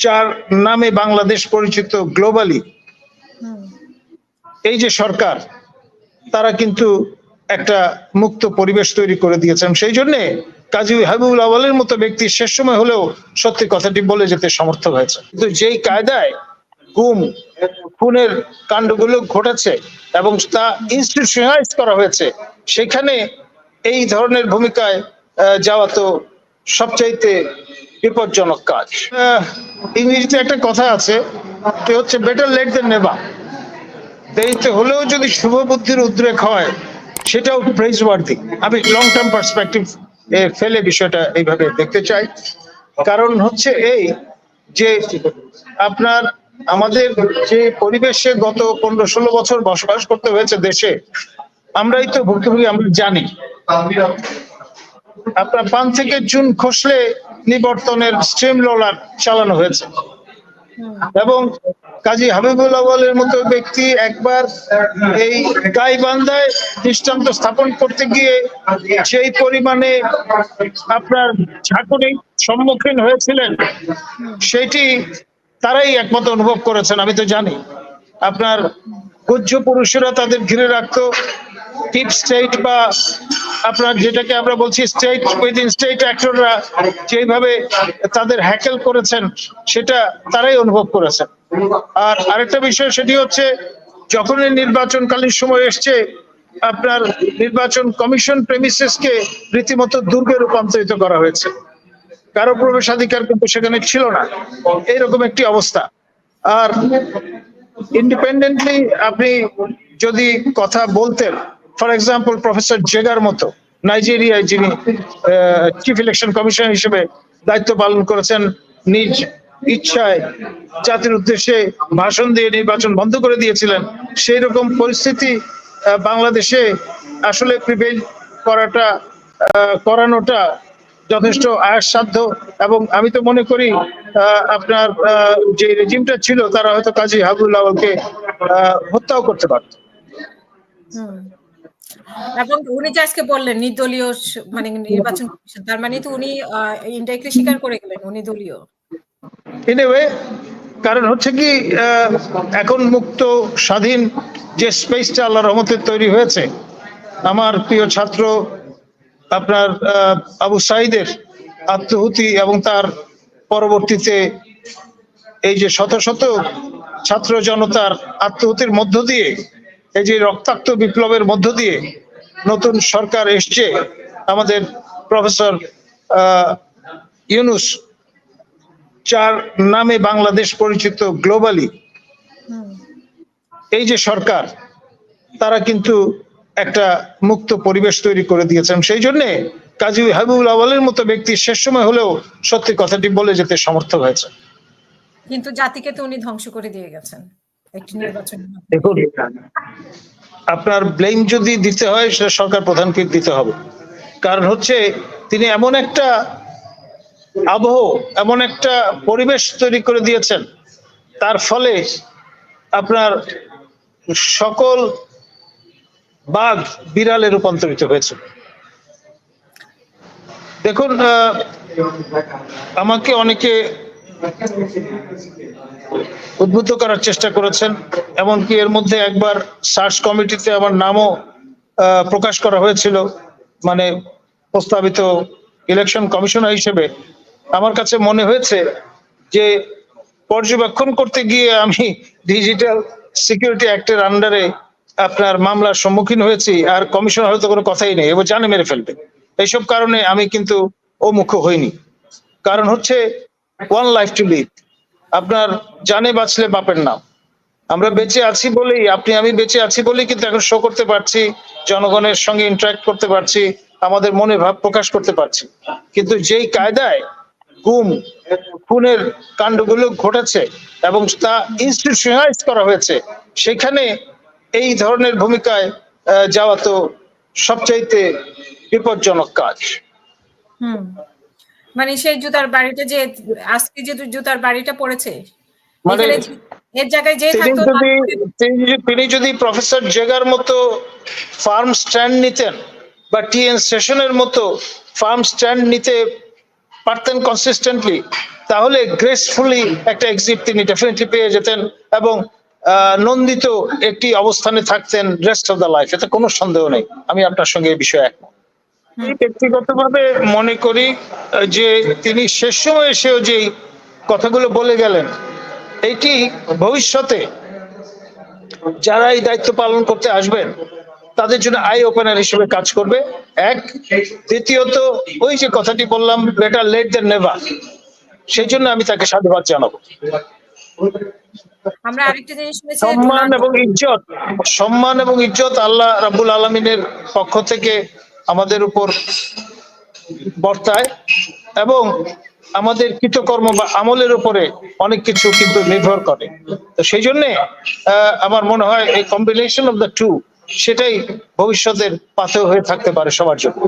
চার নামে বাংলাদেশ পরিচিত গ্লোবালি এই যে সরকার তারা কিন্তু একটা মুক্ত পরিবেশ তৈরি করে দিয়েছেন। সেই জন্য কাজী হাবিবুল আওয়ালের মতো ব্যক্তি শেষ সময় হলেও সত্যি কথাটি বলে যেতে সমর্থ হয়েছে। কিন্তু যেই কায়দায় গুম খুনের কাণ্ডগুলো ঘটেছে এবং তা ইনস্টিটিউশনালাইজ করা হয়েছে সেখানে এই ধরনের ভূমিকায় যাওয়া তো সবচাইতে বিপজ্জনক কাজ। ইংরেজিতে একটা কথা আছে হচ্ছে বেটার লেট দেন নেবা দেরিতে হলেও যদি শুভ বুদ্ধির উদ্রেক হয়, সেটাও প্রেজ ওয়ার্দি আমি লং টার্ম পার্সপেক্টিভ ফেলে বিষয়টা এইভাবে দেখতে চাই। কারণ হচ্ছে এই যে আপনার, আমাদের যে পরিবেশে গত পনেরো ষোলো বছর বসবাস করতে হয়েছে দেশে, আমরাই তো ভুক্তভোগী, আমরা জানি। আপনার পান থেকে চুন খসলে নিবর্তনের স্ট্রিম রোলার চালানো হয়েছে। এবং কাজী হাবিবুল আওয়ালের মতো ব্যক্তি একবার এই গাইবান্ধায় দৃষ্টান্ত স্থাপন করতে গিয়ে সেই পরিমাণে আপনার ঝাঁকুনি সম্মুখীন হয়েছিলেন, সেটি তারাই একমাত্র অনুভব করেছেন, আমি তো জানি। আপনার পূজ্য পুরুষেরা তাদের ঘিরে রাখতো টিপ স্টেট বা আপনার যেটাকে আমরা বলছি স্টেট উইদিন স্টেট অ্যাক্টররা যেভাবে তাদের হ্যাকেল করেছেন, সেটা তারাই অনুভব করেছেন। আর আরেকটা বিষয় সেটি হচ্ছে, যখনই নির্বাচনকালীন সময় এসছে, আপনার নির্বাচন কমিশন প্রেমিসেসকে রীতিমতো দুর্গে রূপান্তরিত করা হয়েছে। কারও প্রবেশাধিকার কিন্তু সেখানে ছিল না। এইরকম একটি অবস্থা। আর ইন্ডিপেন্ডেন্টলি আপনি যদি কথা বলতেন ফর এক্সাম্পল প্রফেসর জেগার মতো নাইজেরিয়ায় যিনি চিফ ইলেকশন কমিশনার হিসেবে দায়িত্ব পালন করেছেন, নিজ ইচ্ছায় জাতির উদ্দেশ্যে ভাষণ দিয়ে নির্বাচন বন্ধ করে দিয়েছিলেন সেই রকম পরিস্থিতি বাংলাদেশে আসলে প্রিভেল করাটা করানোটা যথেষ্ট আয়াসসাধ্য এবং আমি তো মনে করি আপনার যে রেজিমটা ছিল, তারা হয়তো কাজী হাবুল হত্যাও করতে পারত। এবং উনি যে আজকে বললেন নির্দলীয় মানে নির্বাচন তার মানে তো উনি ইনডাইরেক্টলি স্বীকার করে গেলেন উনি দলীয়। এনিওয়ে কারণ হচ্ছে কি এখন মুক্ত স্বাধীন যে স্পেসটা আল্লাহ রহমতে তৈরি হয়েছে, আমার প্রিয় ছাত্র, আপনার আবু সাইদের আত্মহুতি এবং তার পরবর্তীতে এই যে শত শত ছাত্র জনতার আত্মহুতির মধ্য দিয়ে এই যে রক্তাক্ত বিপ্লবের মধ্য দিয়ে নতুন সরকার এসছে, আমাদের প্রফেসর ইউনুস চার নামে বাংলাদেশ পরিচিত গ্লোবালি এই যে সরকার, তারা কিন্তু একটা মুক্ত পরিবেশ তৈরি করে দিয়েছেন। সেই জন্য কাজী হাবিবুল আওয়ালের মতো ব্যক্তি শেষ সময় হলেও সত্যি কথাটি বলে যেতে সমর্থ হয়েছে। কিন্তু জাতিকে তো উনি ধ্বংস করে দিয়ে গেছেন। দেখুন, আপনার ব্লেম যদি দিতে হয়, সেটা সরকার প্রধানকে দিতে হবে। কারণ হচ্ছে, তিনি এমন একটা আবহ, এমন একটা পরিবেশ তৈরি করে দিয়েছেন। তার ফলে আপনার সকল বাঘ বিড়ালে রূপান্তরিত হয়েছে। দেখুন আমাকে অনেকে উদ্বুদ্ধ করার চেষ্টা করেছেন, এমনকি এর মধ্যে একবার সার্চ কমিটিতে আমার নামও প্রকাশ করা হয়েছিল মানে প্রস্তাবিত ইলেকশন কমিশনার হিসেবে। আমার কাছে মনে হয়েছে যে পর্যবেক্ষণ করতে গিয়ে আমি ডিজিটাল সিকিউরিটি অ্যাক্টের আন্ডারে আপনার মামলার সম্মুখীন হয়েছি, আর কমিশনার হয়তো কোনো কথাই নেই, এবার জানে মেরে ফেলবে। এইসব কারণে আমি কিন্তু ওমুখ হইনি। কারণ হচ্ছে ওয়ান লাইফ টু লিভ আপনার জানে বাঁচলে বাপের নাম। আমরা বেঁচে আছি বলেই, আপনি আমি বেঁচে আছি বলেই কিন্তু এখন শো করতে পারছি, জনগণের সঙ্গে ইন্টারাক্ট করতে পারছি, আমাদের মনে ভাব প্রকাশ করতে পারছি। কিন্তু যেই কায়দায় গুম, খুনের কাণ্ডগুলো ঘটেছে এবং তা ইনস্টিটিউশনালাইজ করা হয়েছে, সেখানে এই ধরনের ভূমিকায় যাওয়া তো সবচাইতে বিপজ্জনক কাজ। হুম। মানে সেই জুতার বাড়িটা যে আজকে যে জুতার বাড়িটা পড়েছে মানে এর জায়গায় যে তিনি থাকতো যদি তিনি যদি- প্রফেসর জেগার মতো ফার্ম স্ট্যান্ড নিতেন বা টিএন সেশনের মতো ফার্ম স্ট্যান্ড নিতে পারতেন কনসিস্টেন্টলি তাহলে গ্রেসফুলি একটা এক্সিট তিনি ডেফিনেটলি পেয়ে যেতেন এবং নন্দিত একটি অবস্থানে থাকতেন রেস্ট অফ দ্য লাইফ এতে কোনো সন্দেহ নেই। আমি আপনার সঙ্গে এই বিষয়ে একমত। ব্যক্তিগতভাবে মনে করি যে তিনি শেষ সময় এসেও যে কথাগুলো বলে গেলেন এইটি ভবিষ্যতে যারা এই দায়িত্ব পালন করতে আসবেন তাদের জন্য আই ওপেনার হিসেবে কাজ করবে। এক দ্বিতীয়ত ওই যে কথাটি বললাম বেটার লেট দেন নেভার সেই জন্য আমি তাকে সাধুবাদ জানাব। আমরা আরেকটা জিনিস সম্মান এবং ইজ্জত সম্মান এবং ইজ্জত আল্লাহ রাবুল আলমিনের পক্ষ থেকে আমাদের উপর বর্তায় এবং আমাদের কৃতকর্ম বা আমলের উপরে অনেক কিছু কিন্তু নির্ভর করে। তো সেই জন্য আমার মনে হয় এই কম্বিনেশন অফ দ্য টু সেটাই ভবিষ্যতের পাথেয় হয়ে থাকতে পারে সবার জন্য।